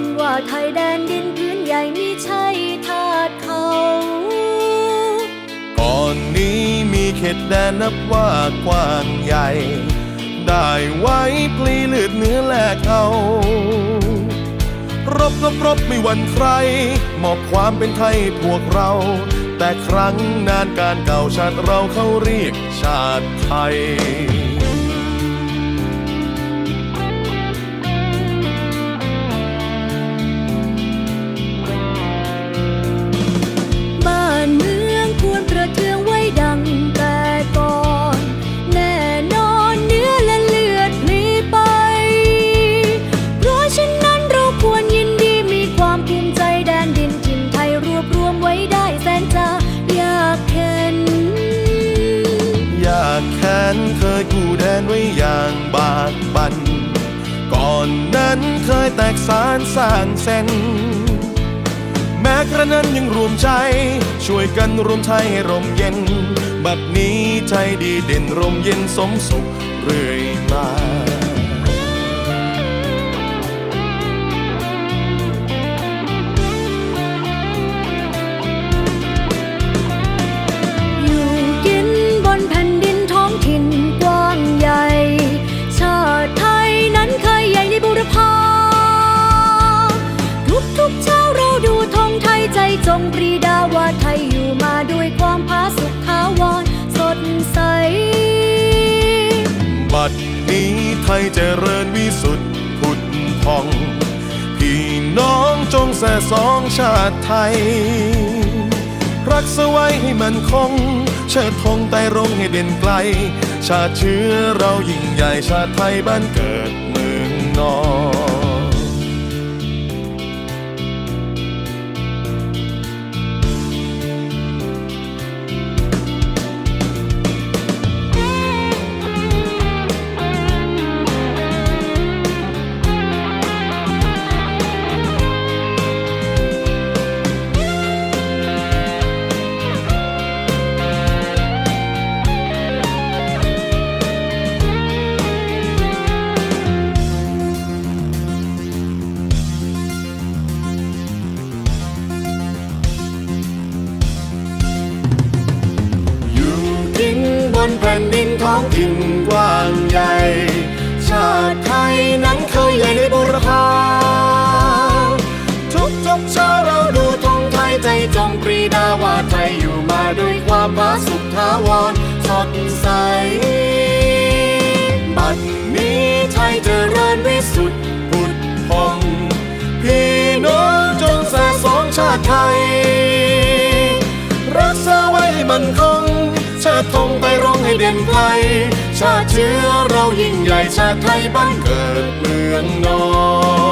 นว่าไทยแดนดินพื้นใหญ่มีใช่ทาสเขา ก่อนนี้มีเขตแดนนับว่ากว้างใหญ่ ได้ไว้ปลีเลือดเนื้อแลกเอา รบรบรบไม่หวั่นใคร มอบความเป็นไทยพวกเรา แต่ครั้งนานการเก่าชาติเราเขาเรียกชาติไทย้นเคยกู้แดนไว้อย่างบากบันก่อนนั้นเคยแตกสารสร้างเส้น แม้กระนั้นยังรวมใจ ช่วยกันรวมไทยให้ร่มเย็น บัดนี้ใจดีเด่นร่มเย็นสมสุขเรื่อยมา ปรีดาวาไทยอยู่มาด้วยความผาสุกขาวรสดใส บัดนี้ไทยเจริญวิสุทธิ์ผุดพอง พี่น้องจงแส่สองชาติไทย รักษาไว้ให้มันคง เชิดธงไต่รงให้เด่นไกล ชาติเชื้อเรายิ่งใหญ่ชาติไทยบ้านเกิดเมืองนอน แผ่นดินท้องถิ่นกว้างใหญ่ ชาติไทยนั้นเคยใหญ่ในบุรพาทุกทุกเช้าเราดูธงไทยใจจงปรีดาว่าไทยอยู่มาด้วยความผาสุกทาวรสดใส บัดนี้ไทยเจริญวิสุทธิ์ผุดพองพี่น้องจงส่สองชาติไทย ธงไปร้องให้เด่นไกล ชาติเชื้อเรายิ่งใหญ่ชาติไทยบ้านเกิดเมืองนอน